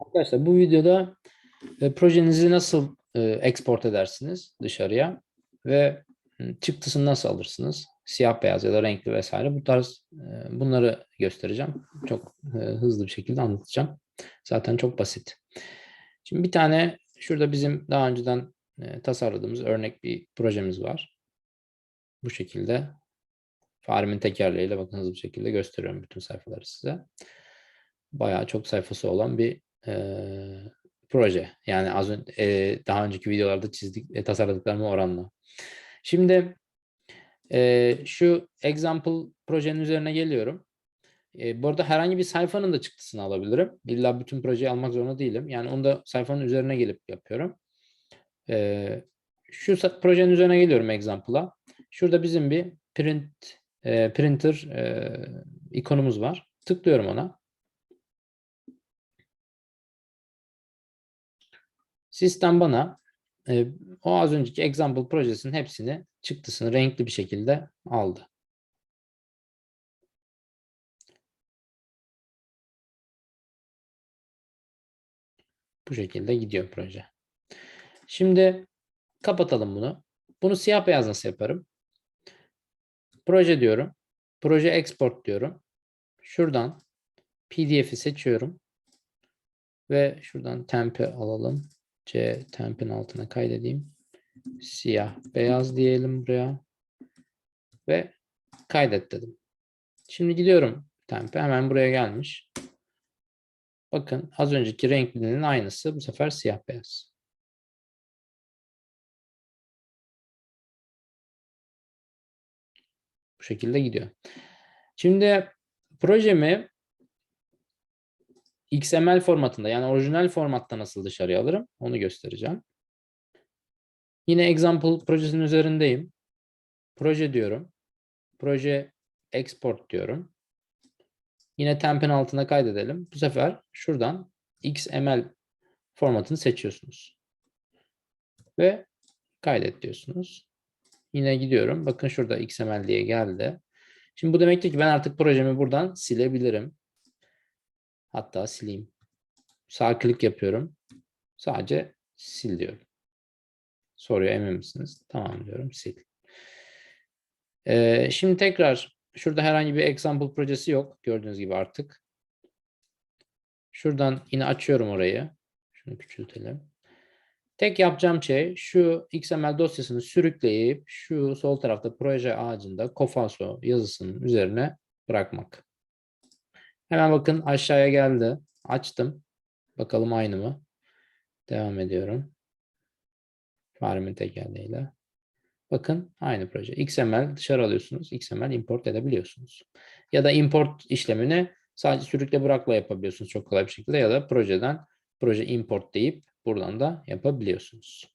Arkadaşlar bu videoda e, projenizi nasıl e, export edersiniz dışarıya ve çıktısını nasıl alırsınız? Siyah beyaz ya da renkli vesaire bu tarz e, bunları göstereceğim. Çok e, hızlı bir şekilde anlatacağım. Zaten çok basit. Şimdi bir tane şurada bizim daha önceden e, tasarladığımız örnek bir projemiz var. Bu şekilde faremin tekerleğiyle bakın hızlı bir şekilde gösteriyorum bütün sayfaları size. Bayağı çok sayfası olan bir eee, proje. Yani az önce daha önceki videolarda çizdik e, tasarladıklarıma oranla. Şimdi eee, şu example projenin üzerine geliyorum. E, bu arada herhangi bir sayfanın da çıktısını alabilirim. İlla bütün projeyi almak zorunda değilim. Yani onu da sayfanın üzerine gelip yapıyorum. E, şu projenin üzerine geliyorum example'a. Şurada bizim bir print e, printer e, ikonumuz var. Tıklıyorum ona. Sistem bana e, o az önceki example projesinin hepsini çıktısını renkli bir şekilde aldı. Bu şekilde gidiyor proje. Şimdi kapatalım bunu. Bunu siyah beyaz nasıl yaparım? Proje diyorum. Proje export diyorum. Şuradan PDF'i seçiyorum. Ve şuradan temp'i alalım. C temp'in altına kaydedeyim. Siyah beyaz diyelim buraya. Ve kaydet dedim. Şimdi gidiyorum temp'e. Hemen buraya gelmiş. Bakın az önceki renklinin aynısı. Bu sefer siyah beyaz. Bu şekilde gidiyor. Şimdi projemi XML formatında yani orijinal formatta nasıl dışarıya alırım onu göstereceğim. Yine example projesinin üzerindeyim. Proje diyorum. Proje export diyorum. Yine temp'in altına kaydedelim. Bu sefer şuradan XML formatını seçiyorsunuz. Ve kaydet diyorsunuz. Yine gidiyorum. Bakın şurada XML diye geldi. Şimdi bu demektir ki ben artık projemi buradan silebilirim. Hatta sileyim. Sağ klik yapıyorum. Sadece sil diyorum. Soruyor emin misiniz? Tamam diyorum sil. Ee, şimdi tekrar şurada herhangi bir example projesi yok. Gördüğünüz gibi artık. Şuradan yine açıyorum orayı. Şunu küçültelim. Tek yapacağım şey şu XML dosyasını sürükleyip şu sol tarafta proje ağacında Kofaso yazısının üzerine bırakmak. Hemen bakın aşağıya geldi. Açtım. Bakalım aynı mı? Devam ediyorum. Faremin tekerleğiyle. Bakın aynı proje. XML dışarı alıyorsunuz. XML import edebiliyorsunuz. Ya da import işlemini sadece sürükle bırakla yapabiliyorsunuz çok kolay bir şekilde ya da projeden proje import deyip buradan da yapabiliyorsunuz.